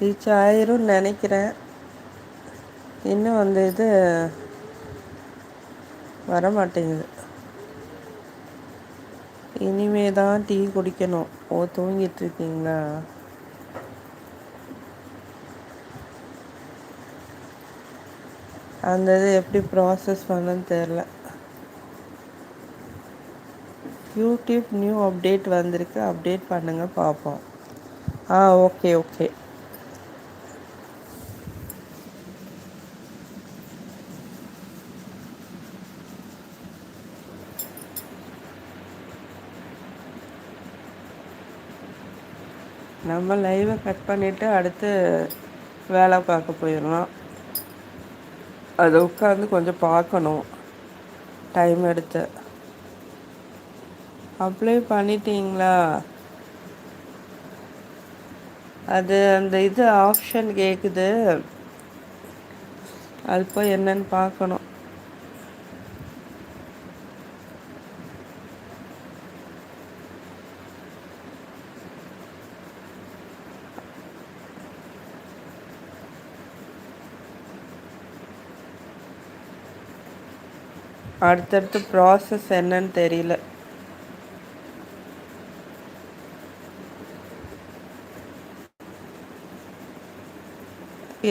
Reach ஆயிரும்னு நினைக்கிறேன். இன்னும் வந்து இது வரமாட்டேங்குது. இனிமே தான் டீ குடிக்கணும். ஓ தூங்கிட்டு இருக்கீங்களா அந்த இது எப்படி ப்ராசஸ் பண்ணுன்னு தெரில யூடியூப் நியூ அப்டேட் வந்திருக்கு. அப்டேட் பண்ணுங்கள் பார்ப்போம். ஆ ஓகே ஓகே நம்ம லைவை கட் பண்ணிவிட்டு அடுத்து வேலை பார்க்க போயிடலாம். அதை உட்காந்து கொஞ்சம் பார்க்கணும். டைம் எடுத்து. அப்ளை பண்ணிட்டீங்களா? அது அந்த இது ஆப்ஷன் கேட்குது அது போய் என்னன்னு பார்க்கணும். அடுத்தடுத்து ப்ராசஸ் என்னன்னு தெரியல.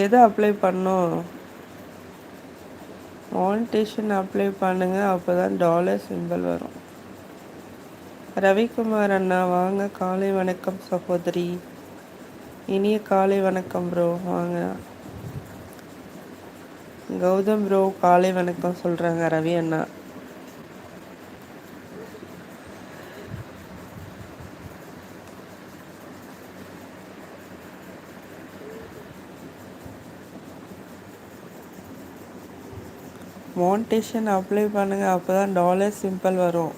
எது அப்ளை பண்ணும்? வால்டேஷன் அப்ளை பண்ணுங்க அப்போ தான் டாலர் சிம்பிள் வரும். ரவிக்குமார் அண்ணா வாங்க காலை வணக்கம் சகோதரி. இனிய காலை வணக்கம் ப்ரோ வாங்க. கௌதம் ப்ரோ காலை வணக்கம் சொல்கிறாங்க ரவி அண்ணா. மான்டேஷன் அப்ளை பண்ணுங்கள் அப்போ தான் டாலர் சிம்பிள் வரும்.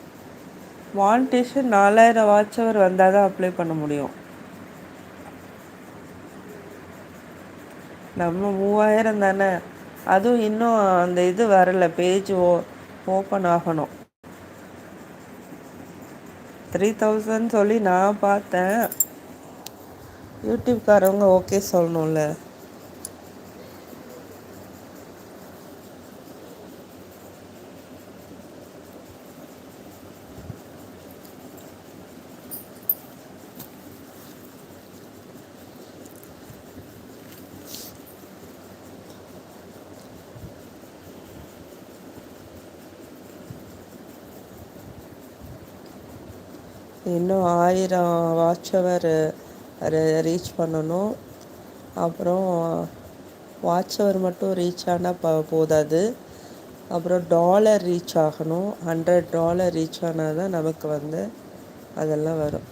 மான்டேஷன் நாலாயிரம் வாட்ச் அவர் வந்தால் தான் அப்ளை பண்ண முடியும். நம்ம மூவாயிரம் தானே? அதுவும் இன்னும் அந்த இது வரல பேஜ் ஓ ஓப்பன் ஆகணும். த்ரீ தௌசண்ட் சொல்லி நான் பார்த்தேன். யூடியூப்காரவங்க ஓகே சொல்லணும்ல. இன்னும் ஆயிரம் வாட்ச் அவர் ரீச் பண்ணணும். அப்புறம் வாட்ச் அவர் மட்டும் ரீச் ஆனால் ப போதாது. அப்புறம் டாலர் ரீச் ஆகணும். ஹண்ட்ரட் டாலர் ரீச் ஆனால் தான் நமக்கு வந்து அதெல்லாம் வரும்.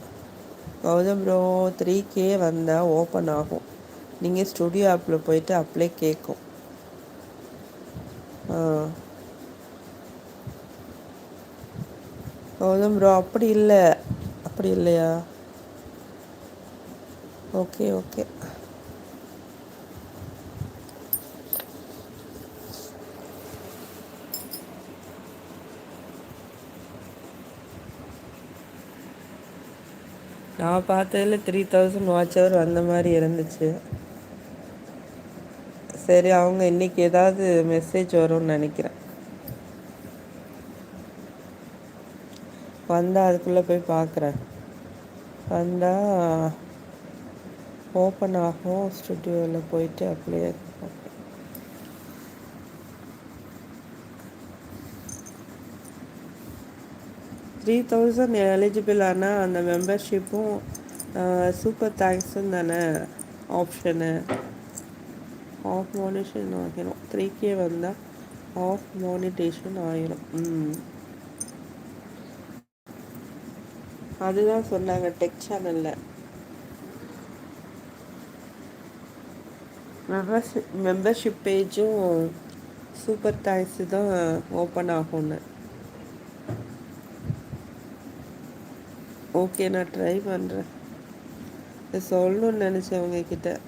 கௌதம் ப்ரோ த்ரீ கே வந்தால் ஓப்பன் ஆகும். நீங்கள் ஸ்டுடியோ ஆப்பில் போயிட்டு அப்ளை கேட்கும் ஆ. கௌதம் ப்ரோ அப்படி இல்லை. அப்படி இல்லையா? ஓகே ஓகே நான் பார்த்ததில் த்ரீ தௌசண்ட் வாட்ச் ஹவர் வந்த மாதிரி இருந்துச்சு. சரி அவங்க இன்னைக்கு ஏதாவது மெசேஜ் வரும்னு நினைக்கிறேன். வந்தால் அதுக்குள்ளே போய் பார்க்குறேன் வந்தால் ஓப்பன் ஆகும் ஸ்டுடியோவில் போயிட்டு அப்படியே த்ரீ தௌசண்ட் எலிஜிபிள் ஆனால் அந்த மெம்பர்ஷிப்பும் சூப்பர் தேங்க்ஸும் தானே ஆப்ஷனு ஆஃப் மானிட்டேஷன் ஆகிரும். த்ரீ கே வந்தால் ஆஃப் மானிட்டேஷன் ஆகிரும். ம். அதுதான் சொன்னாங்க டெக் சேனலில். மெம்பர்ஷிப் மெம்பர்ஷிப் பேஜும் சூப்பர் தேங்க்ஸு தான் ஓப்பன் ஆகும்னு. ஓகே நான் ட்ரை பண்ணுறேன் சொல்லணும்னு நினச்சேன் உங்ககிட்ட.